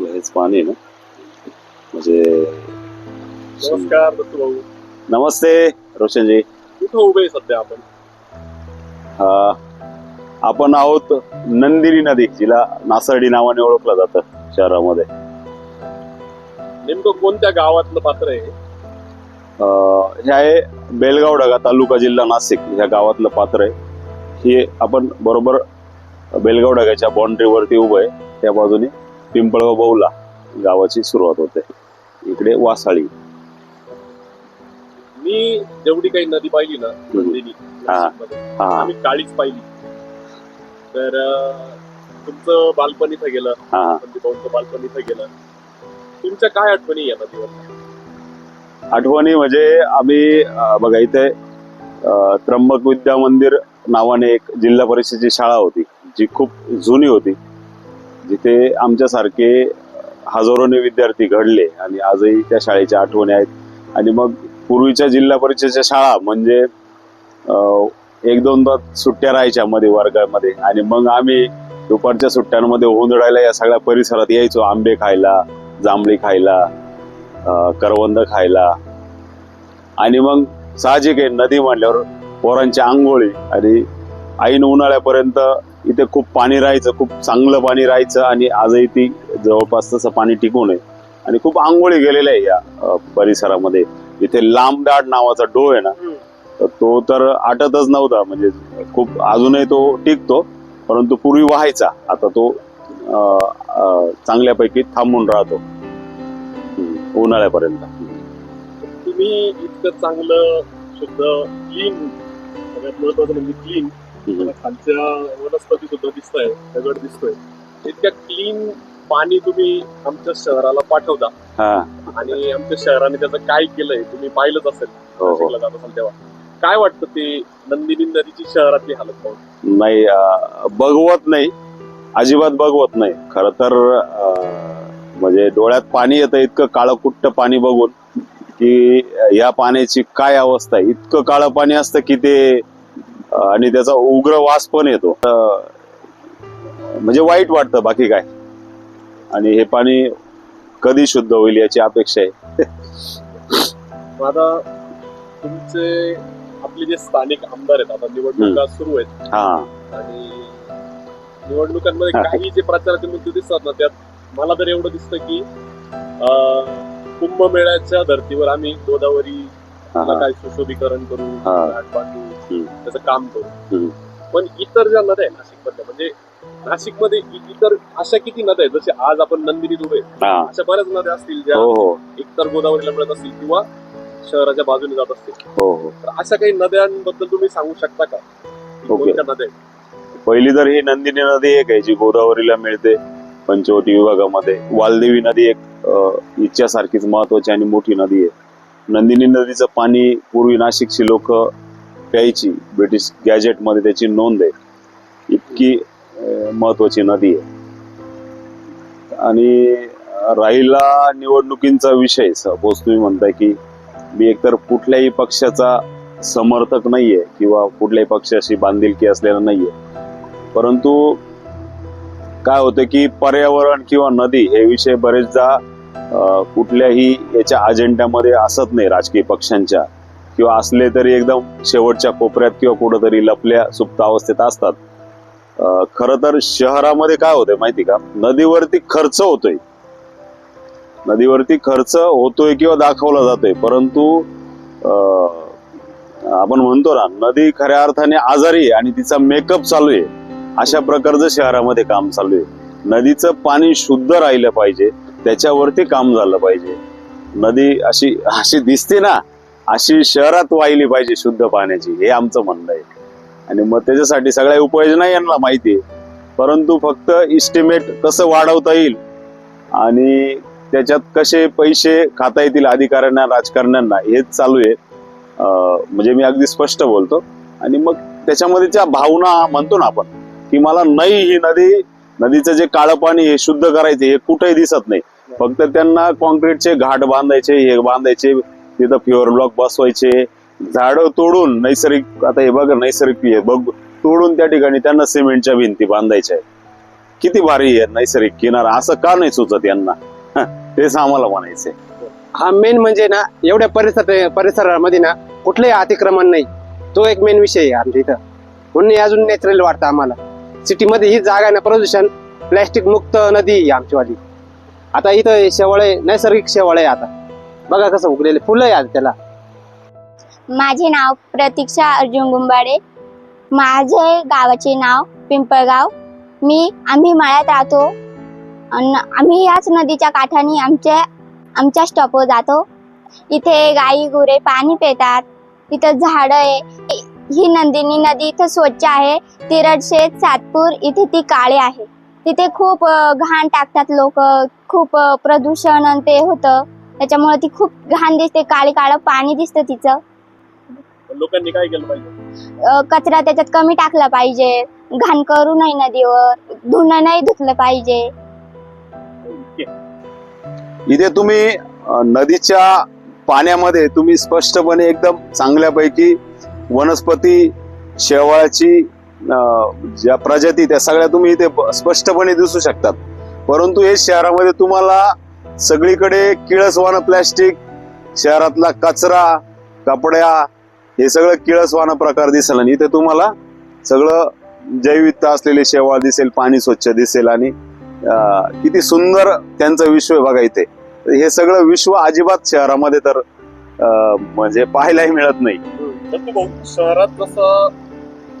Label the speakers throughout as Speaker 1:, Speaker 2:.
Speaker 1: हेच पाणी आहे ना. म्हणजे
Speaker 2: नमस्कार
Speaker 1: नमस्ते रोशनजी.
Speaker 2: कुठं उभे आहे सध्या आपण?
Speaker 1: आपण आहोत नंदिनी नदी जिला नासर्डी नावाने ओळखलं जातं शहरामध्ये.
Speaker 2: नेमकं कोणत्या गावातलं पात्र आहे?
Speaker 1: अं, हे आहे बेलगाव ढगा तालुका जिल्हा नाशिक ह्या गावातलं पात्र आहे. हे आपण बरोबर बेलगाव ढगाच्या बाउंड्रीवरती उभं आहे. त्या बाजूने पिंपळगाव बहुला गावाची सुरुवात होते. इकडे वासाळी.
Speaker 2: मी जेवढी काही नदी पाहिली ना नंदिनी
Speaker 1: हा.
Speaker 2: आम्ही काळीच पाहिली. तर अं, तुमचं बालपण इथं गेलं
Speaker 1: हा.
Speaker 2: संदीप भाऊंचं बालपण इथं गेलं. तुमच्या काय आठवणी या नदीवर?
Speaker 1: आठवणी म्हणजे आम्ही अं, बघा इथे अं, त्र्यंबक विद्या मंदिर नावाने एक जिल्हा परिषदेची शाळा होती. जी खूप जुनी होती जिथे आमच्यासारखे हजारोने विद्यार्थी घडले आणि आजही त्या शाळेच्या आठवणी आहेत. आणि मग पूर्वीच्या जिल्हा परिषदेच्या शाळा म्हणजे एक दोनदा सुट्ट्या राहायच्या मध्ये वर्गामध्ये आणि मग आम्ही दुपारच्या सुट्ट्यांमध्ये होंदडायला या सगळ्या परिसरात यायचो. आंबे खायला जांभळी खायला करवंद खायला. आणि मग साहजिक आहे नदी म्हणल्यावर पोरांची आंघोळी आणि ऐन उन्हाळ्यापर्यंत इथे खूप पाणी राहायचं खूप चांगलं पाणी राहायचं आणि आजही ती जवळपास तसं पाणी टिकून आहे. आणि खूप आंघोळी गेलेल्या आहे या परिसरामध्ये. इथे लांबदाट नावाचा डो आहे ना तर तो तर आटतच नव्हता. म्हणजे खूप अजूनही तो टिकतो परंतु पूर्वी व्हायचा. आता तो चांगल्यापैकी थांबून राहतो. उन्हाळ्यापर्यंत.
Speaker 2: तुम्ही इतकं चांगलं शुद्ध क्लीन सगळ्यात महत्वाचं म्हणजे क्लीन. खालच्या वनस्पती सुद्धा दिसत आहे दगड दिसतोय. इतक्या क्लीन पाणी तुम्ही आमच्या शहराला पाठवता.
Speaker 1: हा.
Speaker 2: आणि आमच्या शहराने त्याचं काय केलंय तुम्ही पाहिलंच असेल.
Speaker 1: हो हो.
Speaker 2: नाशिकला जात असाल तेव्हा. काय वाटतं ते नंदिनी नदीची शहरातली हालत पाहून?
Speaker 1: नाही बघवत नाही. अजिबात बघवत नाही. खर तर म्हणजे डोळ्यात पाणी येतं इतकं काळं कुट्ट पाणी बघून की या पाण्याची काय अवस्था आहे? इतकं काळं पाणी असतं की ते आणि त्याचा उग्र वास पण येतो. म्हणजे वाईट वाटतं बाकी काय. आणि हे पाणी कधी शुद्ध होईल याची अपेक्षा आहे.
Speaker 2: आता तुमचे आपले जे स्थानिक आमदार आहेत आता निवडणुका सुरू आहेत.
Speaker 1: हा.
Speaker 2: आणि निवडणुकांमध्ये काही जे प्रचाराचे मुद्दे दिसतात ना त्यात मला तर एवढं दिसतं की कुंभमेळ्याच्या धर्तीवर आम्ही गोदावरी काय सुशोभीकरण करू. घाट बांधू. त्याचं काम करू. पण इतर ज्या नद्या आहेत नाशिकमधल्या म्हणजे नाशिकमध्ये इतर अशा किती नद्या आहेत जसे आज आपण नंदिनी
Speaker 1: हा.
Speaker 2: अशा बऱ्याच नद्या असतील ज्या
Speaker 1: हो हो.
Speaker 2: एकतर गोदावरीला मिळत असतील किंवा शहराच्या बाजूने जात असतील.
Speaker 1: हो
Speaker 2: तर अशा काही नद्यांबद्दल तुम्ही सांगू शकता का. कोणत्या नद्या
Speaker 1: पहिली तर ही नंदिनी नदी एक आहे जी गोदावरीला मिळते पंचवटी विभागामध्ये. वालदेवी नदी एक अं, हिच्यासारखीच महत्वाची आणि मोठी नदी आहे. नंदिनी नदीचं पाणी पूर्वी नाशिकची लोक प्यायची ब्रिटिश गॅजेटमध्ये त्याची नोंद आहे. इतकी महत्त्वाची महत्वाची नदी आहे. आणि राहिला निवडणुकींचा विषय सपोज तुम्ही म्हणताय की मी एकतर कुठल्याही पक्षाचा समर्थक नाहीये किंवा कुठल्याही पक्षाशी बांधिलकी असलेला नाहीये. परंतु काय होतं की पर्यावरण किंवा नदी हे विषय बरेचदा कुठल्याही याच्या अजेंड्यामध्ये असत नाही राजकीय पक्षांच्या. किंवा असले तरी एकदम शेवटच्या कोपऱ्यात किंवा कुठंतरी लपल्या सुप्त अवस्थेत असतात. खर तर शहरामध्ये काय होतंय माहिती का? नदीवरती खर्च होतोय. नदीवरती खर्च होतोय किंवा दाखवला जातोय. परंतु अं, आपण म्हणतो ना नदी खऱ्या अर्थाने आजारी आहे आणि तिचा मेकअप चालू आहे. अशा प्रकारचं शहरामध्ये काम चालू आहे. नदीचं पाणी शुद्ध राहिलं पाहिजे. त्याच्यावरती काम झालं पाहिजे. नदी अशी अशी दिसते ना अशी शहरात वाहिली पाहिजे शुद्ध पाण्याची हे आमचं म्हणणं आहे. आणि मग त्याच्यासाठी सगळ्या उपाययोजना यांना माहिती आहे. परंतु फक्त इस्टिमेट कसं वाढवता येईल आणि त्याच्यात कसे पैसे खाता येतील अधिकाऱ्यांना राजकारण्यांना हेच चालू आहे. म्हणजे मी अगदी स्पष्ट बोलतो. आणि मग त्याच्यामध्ये त्या भावना म्हणतो ना आपण की मला नाही ही नदी नदीचं जे काळं पाणी हे शुद्ध करायचे हे कुठेही दिसत नाही. फक्त त्यांना कॉन्क्रीटचे घाट बांधायचे हे बांधायचे तिथं प्युअर ब्लॉक बसवायचे. झाडं तोडून नैसर्गिक आता हे बघा नैसर्गिक बघ तोडून त्या ठिकाणी त्यांना सिमेंटच्या भिंती बांधायच्या आहेत. किती भारी आहे नैसर्गिक किनारा. असं का नाही सुचत यांना? तेच आम्हाला म्हणायचंय.
Speaker 3: हा मेन म्हणजे ना एवढ्या परिसर परिसरामध्ये ना कुठलंही अतिक्रमण नाही. तो एक मेन विषय आहे आमच्या इथं. म्हणून अजून नॅचरल वाटतं आम्हाला. सिटीमध्ये ही जागा आहे ना प्रदूषण प्लॅस्टिक मुक्त नदी आहे आमचीवाली. आता इथं शेवाळ आहे नैसर्गिक शेवाळ आहे आता. बघा कसं उगलेले फुलं आहे आज त्याला.
Speaker 4: माझे नाव प्रतीक्षा अर्जुन गुंबाडे. माझे गावाचे नाव पिंपळगाव. मी आम्ही माळ्यात राहतो. अन आम्ही याच नदीच्या काठाने आमच्या आमच्या स्टॉपवर जातो. इथे गाई गुरे पाणी पितात. इथं झाडं आहे. ही नंदिनी नदी इथं स्वच्छ आहे. तिरडशेत सातपूर इथे ती काळे आहे. तिथे खूप घाण टाकतात लोक. खूप प्रदूषण आणि ते होतं. त्याच्यामुळे ती खूप घाण दिसते काळे काळं पाणी दिसतं तिचं.
Speaker 2: लोकांनी काय केलं पाहिजे?
Speaker 4: अ, कचरा त्याच्यात कमी टाकला पाहिजे. घाण करू नये नदीवर. धुणं नाही धुतलं पाहिजे.
Speaker 2: ओके.
Speaker 1: इथे तुम्ही अं, नदीच्या पाण्यामध्ये तुम्ही स्पष्टपणे एकदम चांगल्यापैकी वनस्पती शेवाळाची अं, ज्या प्रजाती त्या सगळ्या तुम्ही इथे ब- स्पष्टपणे दिसू शकतात. परंतु हे शहरामध्ये तुम्हाला सगळीकडे किळसवानं प्लॅस्टिक शहरातला कचरा कपड्या हे सगळं किळसवानं प्रकार दिसेल आणि इथे तुम्हाला सगळं जैविकता असलेले शेवाळ दिसेल पाणी स्वच्छ दिसेल आणि किती सुंदर त्यांचं विश्व बघा इथे. हे सगळं विश्व अजिबात शहरामध्ये तर म्हणजे पाहायलाही मिळत नाही.
Speaker 2: शहरात जसं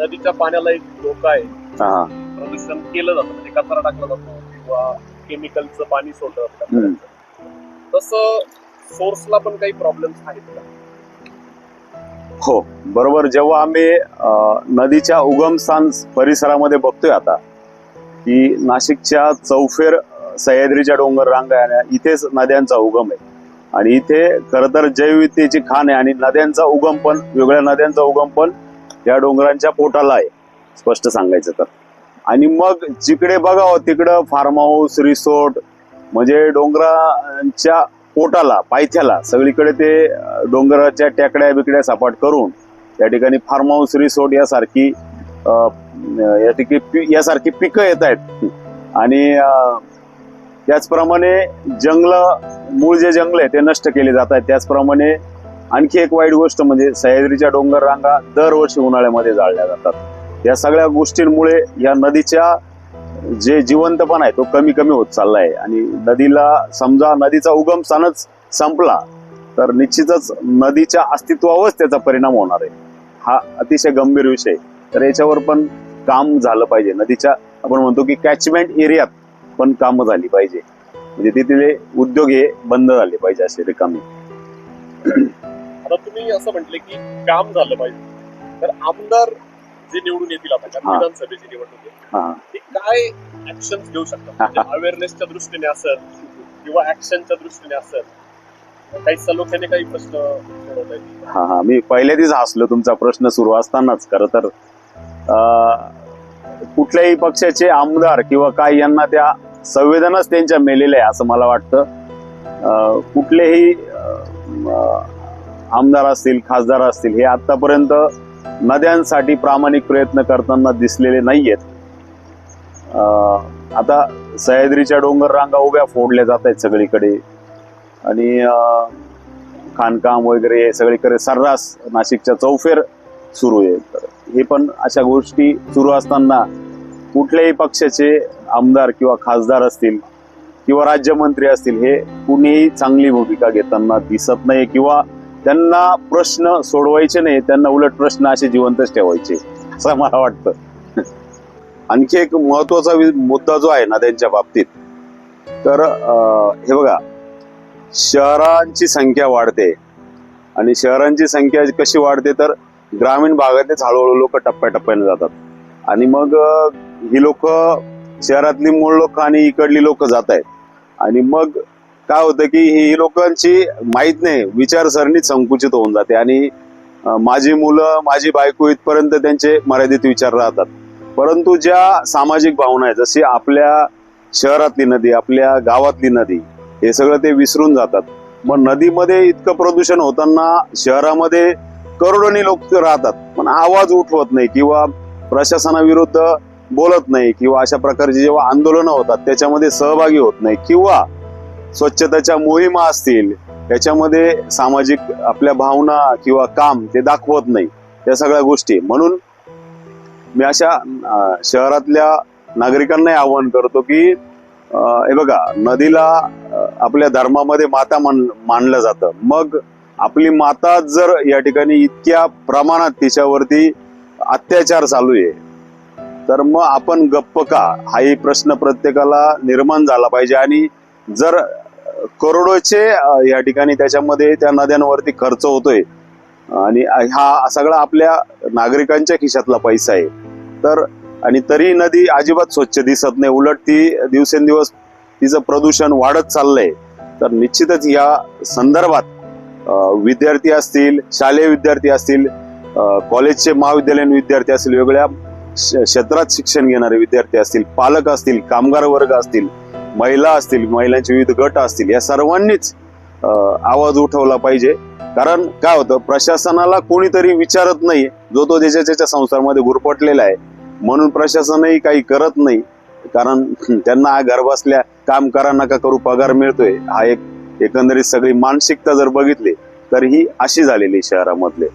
Speaker 2: नदीच्या पाण्याला एक धोका आहे
Speaker 1: हा.
Speaker 2: प्रदूषण केलं जातं म्हणजे कचरा टाकला जातो. केमिकलचं पाणी सोडलं. तसं सोर्सला पण काही प्रॉब्लेम्स आहेत का?
Speaker 1: हो बरोबर. जेव्हा आम्ही नदीच्या उगमस्थान परिसरामध्ये बघतोय आता की नाशिकच्या चौफेर सह्याद्रीच्या डोंगर रांगा इथेच नद्यांचा उगम आहे. आणि इथे खर तर जैवविद्येची खाण आहे आणि नद्यांचा उगम पण वेगळ्या नद्यांचा उगम पण या डोंगरांच्या पोटाला आहे स्पष्ट सांगायचं तर. आणि मग जिकडे बघावं हो, तिकडं फार्म हाऊस रिसोर्ट म्हणजे डोंगराच्या पोटाला पायथ्याला सगळीकडे ते डोंगराच्या टेकड्या बिकड्या सपाट करून या ठिकाणी फार्म हाऊस रिसोर्ट यासारखी या ठिकाणी यासारखी पिकं येत आहेत. आणि त्याचप्रमाणे जंगलं मूळ जे जंगल आहे ते नष्ट केले जात आहेत. त्याचप्रमाणे आणखी एक वाईट गोष्ट म्हणजे सह्याद्रीच्या डोंगर रांगा दरवर्षी उन्हाळ्यामध्ये जाळल्या जातात. या सगळ्या गोष्टींमुळे या नदीच्या जे जिवंतपण आहे तो कमी कमी होत चालला आहे आणि नदीला समजा नदीचा उगम स्थानच संपला तर निश्चितच नदीच्या अस्तित्वावरच त्याचा परिणाम होणार आहे. हा अतिशय गंभीर विषय तर याच्यावर पण काम झालं पाहिजे. नदीच्या आपण म्हणतो की कॅचमेंट एरियात पण कामं झाली पाहिजे. म्हणजे तिथले उद्योग हे बंद झाले पाहिजे असे रिकामे.
Speaker 2: आता तुम्ही असं म्हटले की काम झालं पाहिजे. तर आमदार जे निवडून येतील
Speaker 1: हा.
Speaker 2: विधानसभेची निवडणूक आहे
Speaker 1: हा.
Speaker 2: ते काय ऍक्शन घेऊ शकतात? म्हणजे अवेअरनेसच्या दृष्टीने असेल किंवा ऍक्शनच्या दृष्टीने असेल काही सलोख्याने काही प्रश्न
Speaker 1: हा हा. मी पहिल्याच हसलो तुमचा प्रश्न सुरू असतानाच खर तर कुठल्याही पक्षाचे आमदार किंवा काय यांना त्या संवेदनाच त्यांच्या मेलेल्या आहे असं मला वाटतं. कुठलेही आमदार असतील खासदार असतील हे आतापर्यंत नद्यांसाठी प्रामाणिक प्रयत्न करताना दिसलेले नाहीयेत. आहेत आता सह्याद्रीच्या डोंगर रांगा उभ्या फोडल्या जात आहेत सगळीकडे. आणि खाणकाम वगैरे हे सगळीकडे सर्रास नाशिकच्या चौफेर सुरू आहे. तर हे पण अशा गोष्टी सुरू असताना कुठल्याही पक्षाचे आमदार किंवा खासदार असतील किंवा राज्यमंत्री असतील हे कुणीही चांगली भूमिका घेताना दिसत नाही किंवा त्यांना प्रश्न सोडवायचे नाही त्यांना उलट प्रश्न असे जिवंतच ठेवायचे असं मला वाटतं. आणखी एक महत्त्वाचा मुद्दा जो आहे ना त्यांच्या बाबतीत तर हे बघा शहरांची संख्या वाढते आणि शहरांची संख्या कशी वाढते तर ग्रामीण भागातच हळूहळू लोक टप्प्याटप्प्याने जातात. आणि मग ही लोक शहरातली मूळ लोक आणि इकडली लोक जात आहेत. आणि मग काय होतं की ही लोकांची माहीत नाही विचारसरणी संकुचित होऊन जाते. आणि माझी मुलं माझी बायको इथपर्यंत त्यांचे मर्यादित विचार राहतात. परंतु ज्या सामाजिक भावना आहेत जशी आपल्या शहरातली नदी आपल्या गावातली नदी हे सगळं ते विसरून जातात. मग नदीमध्ये इतकं प्रदूषण होताना शहरामध्ये करोडोनी लोक राहतात. पण आवाज उठवत नाही किंवा प्रशासनाविरुद्ध बोलत नाही किंवा अशा प्रकारची जेव्हा आंदोलनं होतात त्याच्यामध्ये सहभागी होत नाही किंवा स्वच्छतेच्या मोहिमा असतील त्याच्यामध्ये सामाजिक आपल्या भावना किंवा काम ते दाखवत नाही या सगळ्या गोष्टी. म्हणून मी अशा शहरातल्या नागरिकांनाही आवाहन करतो की अं, हे बघा नदीला आपल्या धर्मामध्ये माता मान मानलं जातं. मग आपली माता जर या ठिकाणी इतक्या प्रमाणात तिच्यावरती अत्याचार चालू आहे तर मग आपण गप्प का? हाही प्रश्न प्रत्येकाला निर्माण झाला पाहिजे आणि जर करोडोचे या ठिकाणी त्याच्यामध्ये त्या नद्यांवरती खर्च होतोय आणि हा सगळा आपल्या नागरिकांच्या खिशातला पैसा आहे. तर आणि तरी नदी अजिबात स्वच्छ दिसत नाही. उलट ती दिवसेंदिवस तिचं प्रदूषण वाढत चाललंय. तर निश्चितच या संदर्भात विद्यार्थी असतील शालेय विद्यार्थी असतील कॉलेजचे महाविद्यालयीन विद्यार्थी असतील वेगळ्या श- क्षेत्रात शिक्षण घेणारे विद्यार्थी असतील पालक असतील कामगार वर्ग असतील महिला असतील महिलांचे विविध गट असतील या सर्वांनीच आवाज उठवला पाहिजे. कारण काय होतं प्रशासनाला कोणीतरी विचारत नाही जो तो ज्याच्या त्याच्या संसारमध्ये गुरपटलेला आहे म्हणून प्रशासनही काही करत नाही. कारण त्यांना घर बसल्या काम करा नका करू पगार मिळतोय. हा एक एकंदरीत सगळी मानसिकता जर बघितली तर ही अशी झालेली शहरामधले.